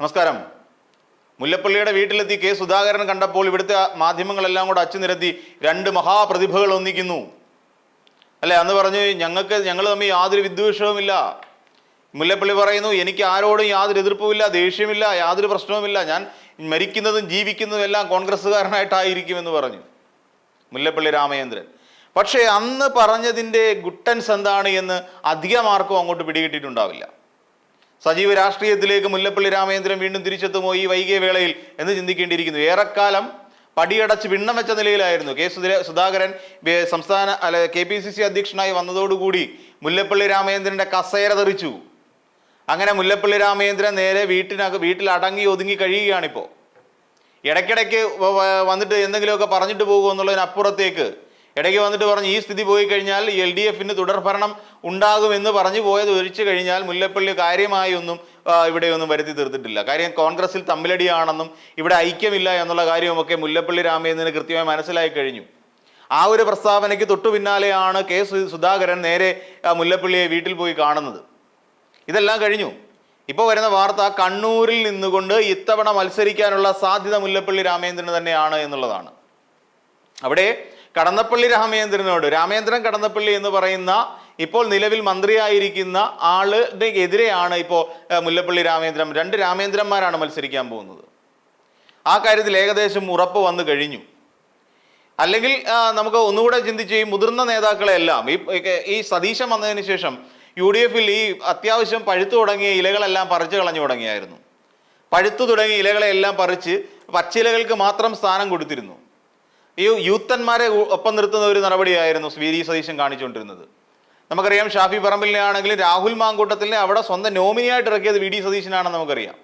നമസ്കാരം. മുല്ലപ്പള്ളിയുടെ വീട്ടിലെത്തി കെ. സുധാകരൻ കണ്ടപ്പോൾ ഇവിടുത്തെ മാധ്യമങ്ങളെല്ലാം കൂടെ അച്ചുനിരത്തി രണ്ട് മഹാപ്രതിഭകൾ ഒന്നിക്കുന്നു. അല്ലെ? അന്ന് പറഞ്ഞു ഞങ്ങൾക്ക് ഞങ്ങൾ തമ്മിൽ യാതൊരു വിദ്വേഷവുമില്ല മുല്ലപ്പള്ളി പറയുന്നു എനിക്ക് ആരോടും യാതൊരു എതിർപ്പുമില്ല ദേഷ്യമില്ല യാതൊരു പ്രശ്നവുമില്ല ഞാൻ മരിക്കുന്നതും ജീവിക്കുന്നതും എല്ലാം കോൺഗ്രസ്സുകാരനായിട്ടായിരിക്കുമെന്ന് പറഞ്ഞു മുല്ലപ്പള്ളി രാമചന്ദ്രൻ. പക്ഷേ അന്ന് പറഞ്ഞതിന്റെ ഗുട്ടൻസ് എന്താണ് എന്ന് അധികം ആർക്കും അങ്ങോട്ട് പിടികിട്ടിയിട്ടുണ്ടാവില്ല. സജീവ രാഷ്ട്രീയത്തിലേക്ക് മുല്ലപ്പള്ളി രാമചന്ദ്രൻ വീണ്ടും തിരിച്ചെത്തുമോ ഈ വൈകിയ വേളയിൽ എന്ന് ചിന്തിക്കേണ്ടിയിരിക്കുന്നു. ഏറെക്കാലം പടിയടച്ച് വിണ്ണം വെച്ച നിലയിലായിരുന്നു. കെ സുധാകരൻ സംസ്ഥാന അല്ല കെ പി സി സി അധ്യക്ഷനായി വന്നതോടുകൂടി മുല്ലപ്പള്ളി രാമചന്ദ്രന്റെ കസേര തെറിച്ചു. അങ്ങനെ മുല്ലപ്പള്ളി രാമചന്ദ്രൻ നേരെ വീട്ടിനക വീട്ടിൽ അടങ്ങി ഒതുങ്ങി കഴിയുകയാണിപ്പോൾ ഇടയ്ക്കിടയ്ക്ക് വന്നിട്ട് എന്തെങ്കിലുമൊക്കെ പറഞ്ഞിട്ട് പോകുമോ എന്നുള്ളതിനപ്പുറത്തേക്ക് ഇടയ്ക്ക് വന്നിട്ട് പറഞ്ഞ് ഈ സ്ഥിതി പോയി കഴിഞ്ഞാൽ എൽ ഡി എഫിന് തുടർഭരണം ഉണ്ടാകുമെന്ന് പറഞ്ഞു പോയത് ഒഴിച്ചു കഴിഞ്ഞാൽ മുല്ലപ്പള്ളി കാര്യമായി ഒന്നും ഇവിടെയൊന്നും വരുത്തി തീർത്തിട്ടില്ല. കാര്യം കോൺഗ്രസിൽ തമ്മിലടിയാണെന്നും ഇവിടെ ഐക്യമില്ല എന്നുള്ള കാര്യവുമൊക്കെ മുല്ലപ്പള്ളി രാമചന്ദ്രന് കൃത്യമായി മനസ്സിലായി കഴിഞ്ഞു. ആ ഒരു പ്രസ്താവനയ്ക്ക് തൊട്ടു പിന്നാലെയാണ് കെ സുധാകരൻ നേരെ മുല്ലപ്പള്ളിയെ വീട്ടിൽ പോയി കാണുന്നത്. ഇതെല്ലാം കഴിഞ്ഞു. ഇപ്പോൾ വരുന്ന വാർത്ത കണ്ണൂരിൽ നിന്നുകൊണ്ട് ഇത്തവണ മത്സരിക്കാനുള്ള സാധ്യത മുല്ലപ്പള്ളി രാമേന്ദ്രന് തന്നെയാണ് എന്നുള്ളതാണ്. അവിടെ കടന്നപ്പള്ളി രാമേന്ദ്രനോട്. രാമേന്ദ്രൻ കടന്നപ്പള്ളി എന്ന് പറയുന്ന ഇപ്പോൾ നിലവിൽ മന്ത്രിയായിരിക്കുന്ന ആളുടെ എതിരെയാണ് ഇപ്പോൾ മുല്ലപ്പള്ളി രാമേന്ദ്രൻ. രണ്ട് രാമേന്ദ്രന്മാരാണ് മത്സരിക്കാൻ പോകുന്നത്. ആ കാര്യത്തിൽ ഏകദേശം ഉറപ്പ് വന്നു കഴിഞ്ഞു. അല്ലെങ്കിൽ നമുക്ക് ഒന്നുകൂടെ ചിന്തിച്ച് ഈ മുതിർന്ന നേതാക്കളെല്ലാം ഈ ഈ സതീശൻ വന്നതിന് ശേഷം യു ഡി എഫിൽ ഈ അത്യാവശ്യം പഴുത്തു തുടങ്ങിയ ഇലകളെല്ലാം പറിച്ചു കളഞ്ഞു തുടങ്ങിയായിരുന്നു. പഴുത്തു തുടങ്ങിയ ഇലകളെല്ലാം പറിച്ച് പച്ചിലകൾക്ക് മാത്രം സ്ഥാനം കൊടുത്തിരുന്നു. ഈ യൂത്തന്മാരെ ഒപ്പം നിർത്തുന്ന ഒരു നടപടിയായിരുന്നു വി ഡി സതീശൻ കാണിച്ചുകൊണ്ടിരുന്നത്. നമുക്കറിയാം ഷാഫി പറമ്പിലിനെ ആണെങ്കിലും രാഹുൽ മാങ്കൂട്ടത്തിനെ അവിടെ സ്വന്തം നോമിനിയായിട്ട് ഇറക്കിയത് വി ഡി സതീശനാണെന്ന് നമുക്കറിയാം.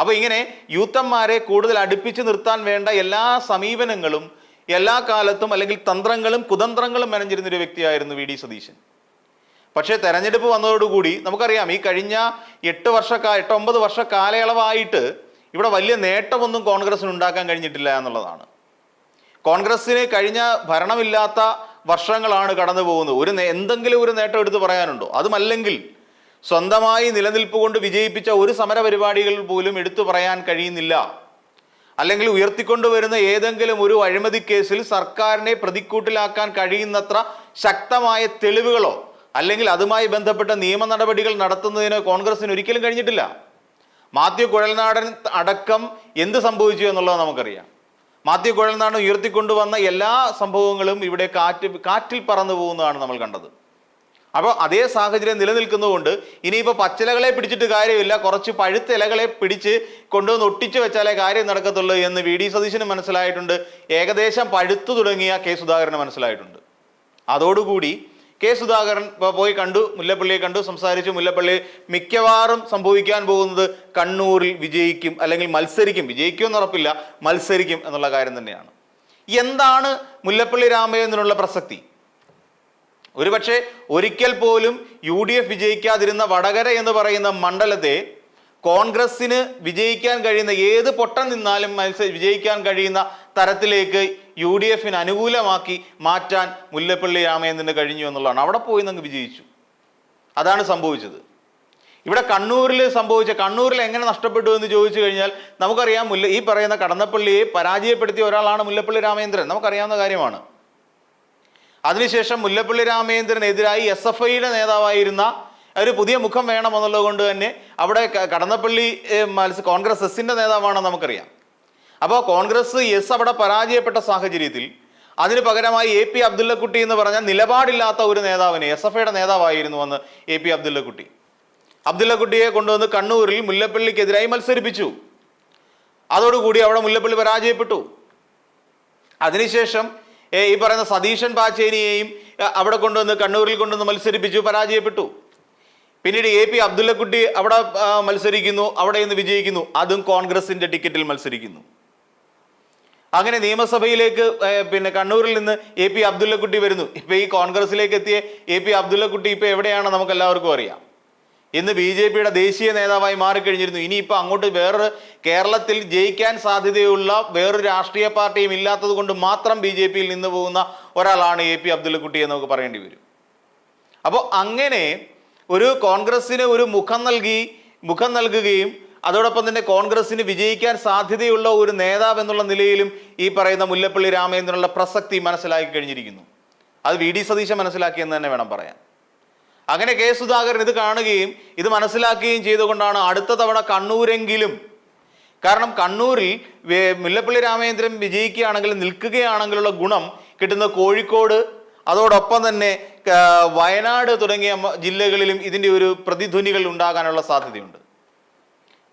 അപ്പോൾ ഇങ്ങനെ യൂത്തന്മാരെ കൂടുതൽ അടുപ്പിച്ച് നിർത്താൻ വേണ്ട എല്ലാ സമീപനങ്ങളും എല്ലാ കാലത്തും അല്ലെങ്കിൽ തന്ത്രങ്ങളും കുതന്ത്രങ്ങളും മെനഞ്ഞിരുന്ന ഒരു വ്യക്തിയായിരുന്നു വി ഡി സതീശൻ. പക്ഷേ തെരഞ്ഞെടുപ്പ് വന്നതോടുകൂടി നമുക്കറിയാം ഈ കഴിഞ്ഞ എട്ട് വർഷക്കാ എട്ട് ഒമ്പത് വർഷ കാലയളവായിട്ട് ഇവിടെ വലിയ നേട്ടമൊന്നും കോൺഗ്രസിന് ഉണ്ടാക്കാൻ കഴിഞ്ഞിട്ടില്ല എന്നുള്ളതാണ്. കോൺഗ്രസ്സിന് കഴിഞ്ഞ ഭരണമില്ലാത്ത വർഷങ്ങളാണ് കടന്നു പോകുന്നത്. ഒരു എന്തെങ്കിലും ഒരു നേട്ടം എടുത്ത് പറയാനുണ്ടോ? അതുമല്ലെങ്കിൽ സ്വന്തമായി നിലനിൽപ്പ് കൊണ്ട് വിജയിപ്പിച്ച ഒരു സമര പരിപാടികൾ പോലും എടുത്തു പറയാൻ കഴിയുന്നില്ല. അല്ലെങ്കിൽ ഉയർത്തിക്കൊണ്ടുവരുന്ന ഏതെങ്കിലും ഒരു അഴിമതി കേസിൽ സർക്കാരിനെ പ്രതിക്കൂട്ടിലാക്കാൻ കഴിയുന്നത്ര ശക്തമായ തെളിവുകളോ അല്ലെങ്കിൽ അതുമായി ബന്ധപ്പെട്ട നിയമ നടപടികൾ നടത്തുന്നതിന് കോൺഗ്രസിന് ഒരിക്കലും കഴിഞ്ഞിട്ടില്ല. മാത്യു കുഴൽനാടൻ അടക്കം എന്ത് സംഭവിച്ചു എന്നുള്ളത് നമുക്കറിയാം. മാത്യു കുഴൽനാടൻ ഉയർത്തിക്കൊണ്ടുവന്ന എല്ലാ സംഭവങ്ങളും ഇവിടെ കാറ്റ് കാറ്റിൽ പറന്നു പോകുന്നതാണ് നമ്മൾ കണ്ടത്. അപ്പോൾ അതേ സാഹചര്യം നിലനിൽക്കുന്നതുകൊണ്ട് ഇനിയിപ്പോൾ പച്ചിലകളെ പിടിച്ചിട്ട് കാര്യമില്ല. കുറച്ച് പഴുത്ത ഇലകളെ പിടിച്ച് കൊണ്ടുവന്ന് ഒട്ടിച്ചു വെച്ചാലേ കാര്യം നടക്കത്തുള്ളൂ എന്ന് വി ഡി സതീശന് മനസ്സിലായിട്ടുണ്ട്. ഏകദേശം പഴുത്തു തുടങ്ങിയ കെ സുധാകരന് മനസ്സിലായിട്ടുണ്ട്. അതോടുകൂടി കെ സുധാകരൻ പോയി കണ്ടു മുല്ലപ്പള്ളിയെ കണ്ടു സംസാരിച്ചു. മുല്ലപ്പള്ളി മിക്കവാറും സംഭവിക്കാൻ പോകുന്നത് കണ്ണൂരിൽ വിജയിക്കും അല്ലെങ്കിൽ മത്സരിക്കും. വിജയിക്കുമെന്ന് ഉറപ്പില്ല മത്സരിക്കും എന്നുള്ള കാര്യം തന്നെയാണ്. എന്താണ് മുല്ലപ്പള്ളി രാമചന്ദ്രനുള്ള പ്രസക്തി? ഒരുപക്ഷെ ഒരിക്കൽ പോലും യു ഡി എഫ് വിജയിക്കാതിരുന്ന വടകര എന്ന് പറയുന്ന മണ്ഡലത്തെ കോൺഗ്രസിന് വിജയിക്കാൻ കഴിയുന്ന ഏത് പൊട്ടം നിന്നാലും മത്സ വിജയിക്കാൻ കഴിയുന്ന തരത്തിലേക്ക് യു ഡി എഫിന് അനുകൂലമാക്കി മാറ്റാൻ മുല്ലപ്പള്ളി രാമചന്ദ്രന് കഴിഞ്ഞു എന്നുള്ളതാണ്. അവിടെ പോയി നിങ്ങൾ വിജയിച്ചു. അതാണ് സംഭവിച്ചത്. ഇവിടെ കണ്ണൂരിൽ സംഭവിച്ച കണ്ണൂരിൽ എങ്ങനെ നഷ്ടപ്പെട്ടു എന്ന് ചോദിച്ചു കഴിഞ്ഞാൽ നമുക്കറിയാം മുല്ല ഈ പറയുന്ന കടന്നപ്പള്ളിയെ പരാജയപ്പെടുത്തിയ ഒരാളാണ് മുല്ലപ്പള്ളി രാമേന്ദ്രൻ നമുക്കറിയാവുന്ന കാര്യമാണ്. അതിനുശേഷം മുല്ലപ്പള്ളി രാമചന്ദ്രനെതിരായി എസ് എഫ് ഐയുടെ നേതാവായിരുന്ന ഒരു പുതിയ മുഖം വേണമെന്നുള്ളത് കൊണ്ട് തന്നെ അവിടെ കടന്നപ്പള്ളി മത്സ കോൺഗ്രസ് എസിന്റെ നേതാവാണെന്ന് നമുക്കറിയാം. അപ്പോൾ കോൺഗ്രസ് എസ് അവിടെ പരാജയപ്പെട്ട സാഹചര്യത്തിൽ അതിന് പകരമായി എ പി അബ്ദുള്ളക്കുട്ടി എന്ന് പറഞ്ഞാൽ നിലപാടില്ലാത്ത ഒരു നേതാവിനെ എസ് എഫ് ഐയുടെ നേതാവായിരുന്നു അന്ന് എ പി അബ്ദുള്ളക്കുട്ടി. അബ്ദുള്ളക്കുട്ടിയെ കൊണ്ടുവന്ന് കണ്ണൂരിൽ മുല്ലപ്പള്ളിക്കെതിരായി മത്സരിപ്പിച്ചു. അതോടുകൂടി അവിടെ മുല്ലപ്പള്ളി പരാജയപ്പെട്ടു. അതിനുശേഷം ഈ പറയുന്ന സതീശൻ പാച്ചേനിയെയും അവിടെ കൊണ്ടുവന്ന് കണ്ണൂരിൽ കൊണ്ടുവന്ന് മത്സരിപ്പിച്ചു പരാജയപ്പെട്ടു. പിന്നീട് എ പി അബ്ദുള്ളക്കുട്ടി അവിടെ മത്സരിക്കുന്നു അവിടെ നിന്ന് വിജയിക്കുന്നു അതും കോൺഗ്രസിന്റെ ടിക്കറ്റിൽ മത്സരിക്കുന്നു. അങ്ങനെ നിയമസഭയിലേക്ക് പിന്നെ കണ്ണൂരിൽ നിന്ന് എ പി അബ്ദുള്ളക്കുട്ടി വരുന്നു. ഇപ്പൊ ഈ കോൺഗ്രസിലേക്ക് എത്തിയ എ പി അബ്ദുള്ളക്കുട്ടി ഇപ്പൊ എവിടെയാണ് നമുക്ക് എല്ലാവർക്കും അറിയാം. ഇന്ന് ബി ജെ പിയുടെ ദേശീയ നേതാവായി മാറിക്കഴിഞ്ഞിരുന്നു. ഇനിയിപ്പോൾ അങ്ങോട്ട് വേറൊരു കേരളത്തിൽ ജയിക്കാൻ സാധ്യതയുള്ള വേറൊരു രാഷ്ട്രീയ പാർട്ടിയും ഇല്ലാത്തത് കൊണ്ട് മാത്രം ബി ജെ പിയിൽ നിന്ന് പോകുന്ന ഒരാളാണ് എ പി അബ്ദുള്ളക്കുട്ടി എന്ന് നമുക്ക് പറയേണ്ടി വരും. അപ്പോൾ അങ്ങനെ ഒരു കോൺഗ്രസ്സിന് ഒരു മുഖം നൽകി മുഖം നൽകുകയും അതോടൊപ്പം തന്നെ കോൺഗ്രസിന് വിജയിക്കാൻ സാധ്യതയുള്ള ഒരു നേതാവ് എന്നുള്ള നിലയിലും ഈ പറയുന്ന മുല്ലപ്പള്ളി രാമചന്ദ്രനുള്ള പ്രസക്തി മനസ്സിലാക്കി കഴിഞ്ഞിരിക്കുന്നു. അത് വി ഡി സതീശൻ മനസ്സിലാക്കിയെന്ന് തന്നെ വേണം പറയാൻ. അങ്ങനെ കെ സുധാകരൻ ഇത് കാണുകയും ഇത് മനസ്സിലാക്കുകയും ചെയ്തുകൊണ്ടാണ് അടുത്ത തവണ കണ്ണൂരെങ്കിലും. കാരണം കണ്ണൂരിൽ മുല്ലപ്പള്ളി രാമചന്ദ്രൻ വിജയിക്കുകയാണെങ്കിൽ നിൽക്കുകയാണെങ്കിലുള്ള ഗുണം കിട്ടുന്ന കോഴിക്കോട് അതോടൊപ്പം തന്നെ വയനാട് തുടങ്ങിയ ജില്ലകളിലും ഇതിന്റെ ഒരു പ്രതിധ്വനികൾ ഉണ്ടാകാനുള്ള സാധ്യതയുണ്ട്.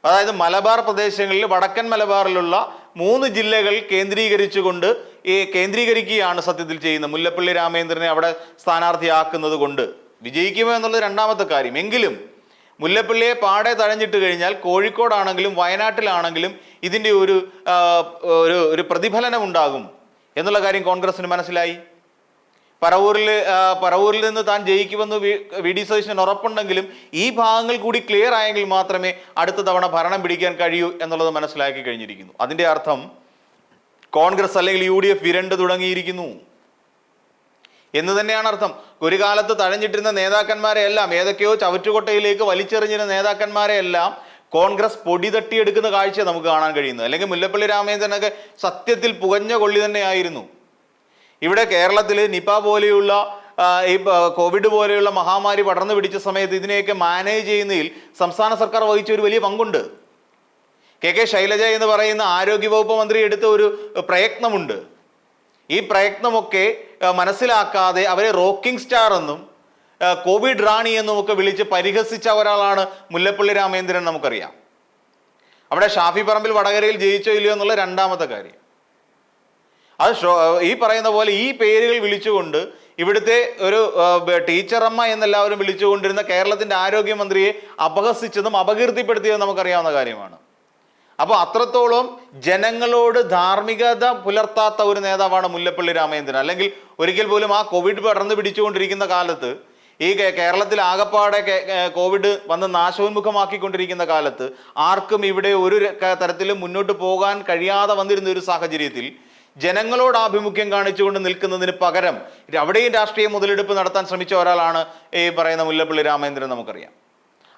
അതായത് മലബാർ പ്രദേശങ്ങളിൽ വടക്കൻ മലബാറിലുള്ള മൂന്ന് ജില്ലകൾ കേന്ദ്രീകരിച്ചുകൊണ്ട് ഈ കേന്ദ്രീകരിക്കുകയാണ് സത്യത്തിൽ ചെയ്യുന്നത്. മുല്ലപ്പള്ളി രാമേന്ദ്രനെ അവിടെ സ്ഥാനാർത്ഥിയാക്കുന്നത് കൊണ്ട്. വിജയിക്കുമോ എന്നുള്ളത് രണ്ടാമത്തെ കാര്യം. എങ്കിലും മുല്ലപ്പള്ളിയെ പാടെ തഴഞ്ഞിട്ട് കഴിഞ്ഞാൽ കോഴിക്കോടാണെങ്കിലും വയനാട്ടിലാണെങ്കിലും ഇതിന്റെ ഒരു ഒരു പ്രതിഫലനം ഉണ്ടാകും എന്നുള്ള കാര്യം കോൺഗ്രസിന് മനസ്സിലായി? പറവൂരിൽ പറവൂരിൽ നിന്ന് താൻ ജയിക്കുമെന്ന് വി- ഡി സതീശന് ഉറപ്പുണ്ടെങ്കിലും ഈ ഭാഗങ്ങൾ കൂടി ക്ലിയർ ആയെങ്കിൽ മാത്രമേ അടുത്ത തവണ ഭരണം പിടിക്കാൻ കഴിയൂ എന്നുള്ളത് മനസ്സിലാക്കി കഴിഞ്ഞിരിക്കുന്നു. അതിന്റെ അർത്ഥം കോൺഗ്രസ് അല്ലെങ്കിൽ യു ഡി എഫ് വിരണ്ട് തുടങ്ങിയിരിക്കുന്നു. എന്ന് തന്നെയാണ് അർത്ഥം. ഒരു കാലത്ത് തഴഞ്ഞിട്ടിരുന്ന നേതാക്കന്മാരെ എല്ലാം ഏതൊക്കെയോ ചവറ്റുകൊട്ടയിലേക്ക് വലിച്ചെറിഞ്ഞിരുന്ന നേതാക്കന്മാരെ എല്ലാം കോൺഗ്രസ് പൊടി തട്ടിയെടുക്കുന്ന കാഴ്ച നമുക്ക് കാണാൻ കഴിയുന്നത്. അല്ലെങ്കിൽ മുല്ലപ്പള്ളി രാമചന്ദ്രനൊക്കെ സത്യത്തിൽ പുകഞ്ഞ കൊള്ളി തന്നെയായിരുന്നു. ഇവിടെ കേരളത്തിൽ നിപ പോലെയുള്ള ഈ കോവിഡ് പോലെയുള്ള മഹാമാരി പടർന്നു പിടിച്ച സമയത്ത് ഇതിനെയൊക്കെ മാനേജ് ചെയ്യുന്നതിൽ സംസ്ഥാന സർക്കാർ വഹിച്ച ഒരു വലിയ പങ്കുണ്ട്. കെ കെ ശൈലജ എന്ന് പറയുന്ന ആരോഗ്യവകുപ്പ് മന്ത്രി എടുത്ത ഒരു പ്രയത്നമുണ്ട്. ഈ പ്രയത്നമൊക്കെ മനസ്സിലാക്കാതെ അവരെ റോക്കിംഗ് സ്റ്റാർ എന്നും കോവിഡ് റാണി എന്നും ഒക്കെ വിളിച്ച് പരിഹസിച്ച ഒരാളാണ് മുല്ലപ്പള്ളി രാമേന്ദ്രൻ നമുക്കറിയാം. അവിടെ ഷാഫി പറമ്പിൽ വടകരയിൽ ജയിച്ചോ ഇല്ലയോ എന്നുള്ള രണ്ടാമത്തെ കാര്യം. അത് ഈ പറയുന്ന പോലെ ഈ പേരുകൾ വിളിച്ചുകൊണ്ട് ഇവിടുത്തെ ഒരു ടീച്ചറമ്മ എന്നെല്ലാവരും വിളിച്ചുകൊണ്ടിരുന്ന കേരളത്തിന്റെ ആരോഗ്യമന്ത്രിയെ അപഹസിച്ചതും അപകീർത്തിപ്പെടുത്തിയതും നമുക്കറിയാവുന്ന കാര്യമാണ്. അപ്പോൾ അത്രത്തോളം ജനങ്ങളോട് ധാർമ്മികത പുലർത്താത്ത ഒരു നേതാവാണ് മുല്ലപ്പള്ളി രാമചന്ദ്രൻ. അല്ലെങ്കിൽ ഒരിക്കൽ പോലും ആ കോവിഡ് പടർന്നു പിടിച്ചുകൊണ്ടിരിക്കുന്ന കാലത്ത് ഈ കേരളത്തിൽ ആകപ്പാടെ കോവിഡ് വന്ന് നാശോന്മുഖമാക്കിക്കൊണ്ടിരിക്കുന്ന കാലത്ത് ആർക്കും ഇവിടെ ഒരു തരത്തിലും മുന്നോട്ട് പോകാൻ കഴിയാതെ വന്നിരുന്ന ഒരു സാഹചര്യത്തിൽ ജനങ്ങളോട് ആഭിമുഖ്യം കാണിച്ചുകൊണ്ട് നിൽക്കുന്നതിന് പകരം അവിടെയും രാഷ്ട്രീയ മുതലെടുപ്പ് നടത്താൻ ശ്രമിച്ച ഒരാളാണ് ഈ പറയുന്ന മുല്ലപ്പള്ളി രാമേന്ദ്രൻ നമുക്കറിയാം.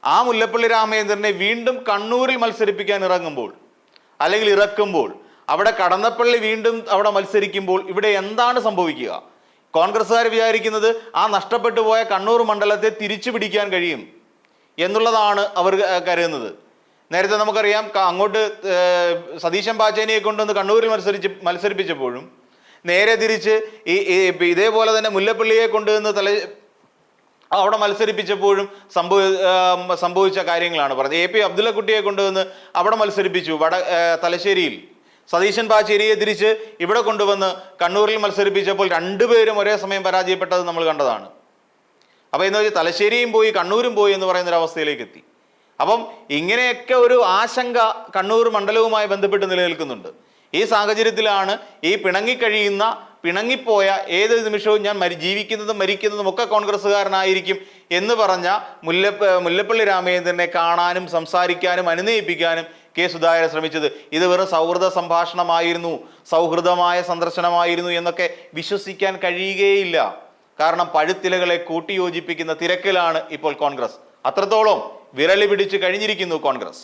ആ മുല്ലപ്പള്ളി രാമേന്ദ്രനെ വീണ്ടും കണ്ണൂരിൽ മത്സരിപ്പിക്കാൻ ഇറങ്ങുമ്പോൾ അല്ലെങ്കിൽ ഇറക്കുമ്പോൾ അവിടെ കടന്നപ്പള്ളി വീണ്ടും അവിടെ മത്സരിക്കുമ്പോൾ ഇവിടെ എന്താണ് സംഭവിക്കുക? കോൺഗ്രസ്സുകാർ വിചാരിക്കുന്നത് ആ നഷ്ടപ്പെട്ടു പോയ കണ്ണൂർ മണ്ഡലത്തെ തിരിച്ചു പിടിക്കാൻ കഴിയും എന്നുള്ളതാണ് അവർ കരുതുന്നത്. നേരത്തെ നമുക്കറിയാം അങ്ങോട്ട് സതീശൻ പാച്ചേനിയെ കൊണ്ടുവന്ന് കണ്ണൂരിൽ മത്സരിച്ച് മത്സരിപ്പിച്ചപ്പോഴും നേരെ തിരിച്ച് ഈ ഇതേപോലെ തന്നെ മുല്ലപ്പള്ളിയെ കൊണ്ടുവന്ന് തല അവിടെ മത്സരിപ്പിച്ചപ്പോഴും സംഭവ സംഭവിച്ച കാര്യങ്ങളാണ് പറഞ്ഞത്. എ പി അബ്ദുള്ളക്കുട്ടിയെ കൊണ്ടുവന്ന് അവിടെ മത്സരിപ്പിച്ചു വട തലശ്ശേരിയിൽ. സതീശൻ പാച്ചേരിയെ തിരിച്ച് ഇവിടെ കൊണ്ടുവന്ന് കണ്ണൂരിൽ മത്സരിപ്പിച്ചപ്പോൾ രണ്ടുപേരും ഒരേ സമയം പരാജയപ്പെട്ടത് നമ്മൾ കണ്ടതാണ്. അപ്പോൾ എന്ന് വെച്ചാൽ തലശ്ശേരിയും പോയി കണ്ണൂരും പോയി എന്ന് പറയുന്നൊരവസ്ഥയിലേക്ക് എത്തി. അപ്പം ഇങ്ങനെയൊക്കെ ഒരു ആശങ്ക കണ്ണൂർ മണ്ഡലവുമായി ബന്ധപ്പെട്ട് നിലനിൽക്കുന്നുണ്ട്. ഈ സാഹചര്യത്തിലാണ് ഈ പിണങ്ങിക്കഴിയുന്ന പിണങ്ങിപ്പോയ ഏത് നിമിഷവും ഞാൻ മരി ജീവിക്കുന്നതും മരിക്കുന്നതും ഒക്കെ കോൺഗ്രസ്സുകാരനായിരിക്കും എന്ന് പറഞ്ഞ മുല്ലപ്പ മുല്ലപ്പള്ളി രാമചന്ദ്രനെ കാണാനും സംസാരിക്കാനും അനുനയിപ്പിക്കാനും കെ സുധാകരൻ ശ്രമിച്ചത്. ഇത് വെറും സൗഹൃദ സംഭാഷണമായിരുന്നു സൗഹൃദമായ സന്ദർശനമായിരുന്നു എന്നൊക്കെ വിശ്വസിക്കാൻ കഴിയുകയില്ല. കാരണം പഴുത്തിലകളെ കൂട്ടിയോജിപ്പിക്കുന്ന തിരക്കിലാണ് ഇപ്പോൾ കോൺഗ്രസ്. അത്രത്തോളം വിരളി പിടിച്ച് കഴിഞ്ഞിരിക്കുന്നു കോൺഗ്രസ്.